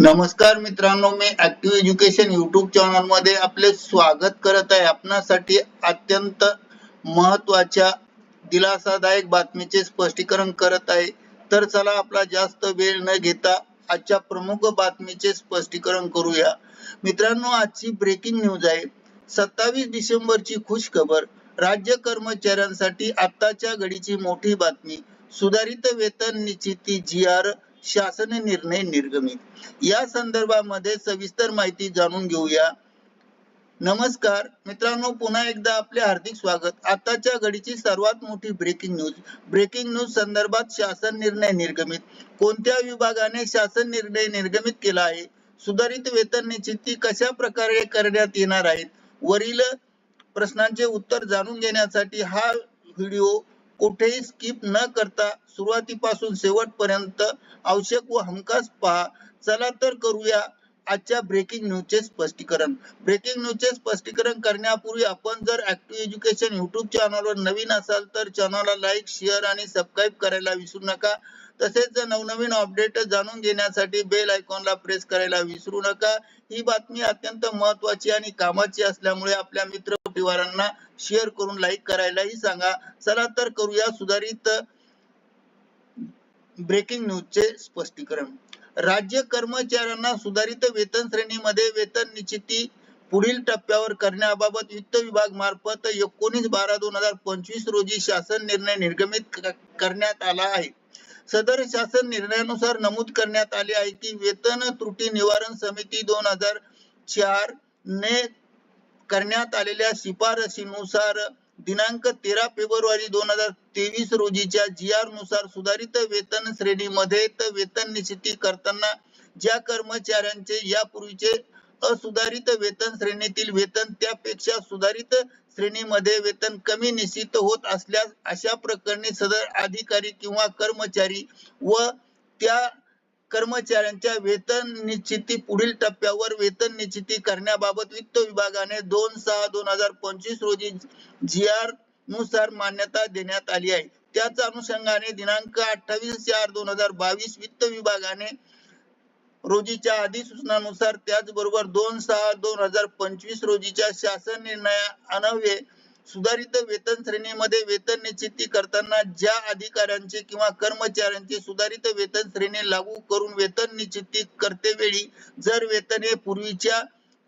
नमस्कार मित्रांनो मी ऍक्टिव्ह एज्युकेशन युट्यूब चॅनलमध्ये आपले स्वागत करत आहे. आपणासाठी अत्यंत महत्त्वाच्या दिलासादायक बातमीचे स्पष्टीकरण करत आहे. तर चला आपला जास्त वेळ न घेता आजच्या प्रमुख बातमीचे स्पष्टीकरण करूया. मित्रांनो आजची ब्रेकिंग न्यूज आहे. सत्तावीस डिसेंबरची खुश खबर राज्य कर्मचाऱ्यांसाठी आत्ताच्या घडीची मोठी बातमी. सुधारित वेतन निश्चिती जी आर शासन निर्णय निर्गमित. या संदर्भामध्ये सविस्तर माहिती जाणून घेऊया. नमस्कार. मित्रांनो पुन्हा एकदा आपले हार्दिक स्वागत. आताच्या घडीची सर्वात मोठी ब्रेकिंग न्यूज ब्रेकिंग न्यूज संदर्भात शासन निर्णय निर्गमित. कोणत्या विभागाने शासन निर्णय निर्गमित केला आहे? सुधारित वेतन निश्चिती कशा प्रकारे करण्यात येणार आहेत? वरील प्रश्नांचे उत्तर जाणून घेण्यासाठी हा व्हिडिओ कुठेही स्किप न करता सुरुवातीपासून शेवटपर्यंत आवश्यक व हमखास पहा. चला तर करूया आजच्या ब्रेकिंग न्यूजचे स्पष्टीकरण. ब्रेकिंग न्यूजचे स्पष्टीकरण करण्यापूर्वी आपण जर ऍक्टिव्ह एज्युकेशन युट्यूब चॅनलवर नवीन असाल तर चॅनलला लाईक शेअर आणि सबस्क्राईब करायला विसरू नका. तसेच नवनवीन अपडेट जाणून घेण्यासाठी बेल आयकॉनला प्रेस करायला विसरू नका. ही बातमी अत्यंत महत्वाची आणि कामाची असल्यामुळे आपल्या मित्र परिवारांना शेअर करून लाईक करायलाही सांगा. चला तर करूया सुधारित ब्रेकिंग न्यूजचे स्पष्टीकरण. राज्य कर्मचाऱ्यांना सुधारित वेतन श्रेणीमध्ये वेतन निश्चिती पुढील टप्प्यावर करण्याबाबत वित्त विभाग मार्फत एकोणीस बारा दोन हजार पंचवीस रोजी शासन निर्णय निर्गमित करण्यात आला आहे. सदर शासन निर्णयानुसार नमूद करण्यात आले आहे की वेतन त्रुटी निवारण समिती दोन हजार चार ने करण्यात आलेल्या शिफारशीनुसार दिनांक तेरा फेब्रुवारी दोन हजार तेवीस रोजीच्या जी आरनुसार सुधारित वेतन श्रेणीमध्ये वेतन निश्चिती करताना ज्या कर्मचाऱ्यांचे यापूर्वीचे असुधारित वेतन श्रेणीतील वेतन त्यापेक्षा सुधारित श्रेणीमध्ये वेतन कमी निश्चित होत असल्यास अशा प्रकरणी सदर अधिकारी किंवा कर्मचारी व त्या कर्मचाऱ्यांच्या वेतन निश्चिती पुढील टप्प्यावर वेतन निश्चिती करण्याबाबत वित्त विभागाने दोन सहा दोन हजार पंचवीस रोजी जी आरनुसार मान्यता देण्यात आली आहे. त्याच अनुषंगाने दिनांक अठ्ठावीस चार दोन हजार बावीस वित्त विभागाने रोजीच्या अधिसूचनानुसार त्याचबरोबर दोन सहा दोन हजार पंचवीस रोजीच्या शासन निर्णया अनवे सुधारित वेतन श्रेणीमध्ये वेतन निश्चिती करताना ज्या अधिकाऱ्यांचे किंवा कर्मचाऱ्यांचे सुधारित वेतन श्रेणी लागू करून वेतन निश्चिती करतेवेळी जर वेतन हे पूर्वीच्या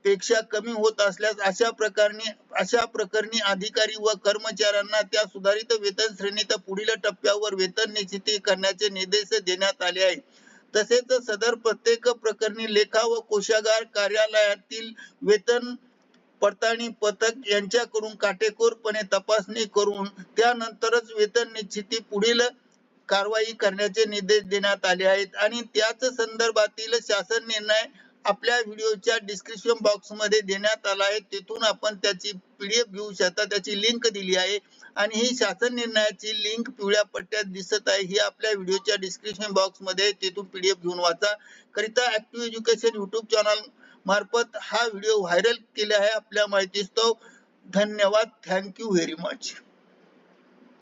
पेक्षा कमी होत असल्यास अशा प्रकारने अशा प्रकरणी अधिकारी व कर्मचाऱ्यांना त्या सुधारित वेतन श्रेणीत पुढील टप्प्यावर वेतन निश्चिती करण्याचे निर्देश देण्यात आले आहे तसेच सदर प्रत्येक प्रकरणी लेखा व कोशागार कार्यालयातील वेतन पडताळणी पथक यांच्याकडून काटेकोरपणे तपासणी करून त्यानंतरच वेतन निश्चिती पुढील कारवाई करण्याचे निर्देश देण्यात आले आहेत. आणि त्याच संदर्भातील शासन निर्णय आपल्या व्हिडिओच्या डिस्क्रिप्शन बॉक्समध्ये देण्यात आला आहे. तेथून आपण त्याची पीडीएफ घेऊ शकता. त्याची लिंक दिली आहे. आणि ही शासन निर्णयाची लिंक पिवळ्या पट्ट्यात दिसत आहे. ही आपल्या व्हिडिओच्या डिस्क्रिप्शन बॉक्समध्ये तेथून पीडीएफ घेऊन वाचा. करिता ऍक्टिव्ह एज्युकेशन युट्यूब चॅनल मार्फत हा व्हिडिओ व्हायरल केला आहे. आपल्या माहितीस्तव धन्यवाद. Thank you very much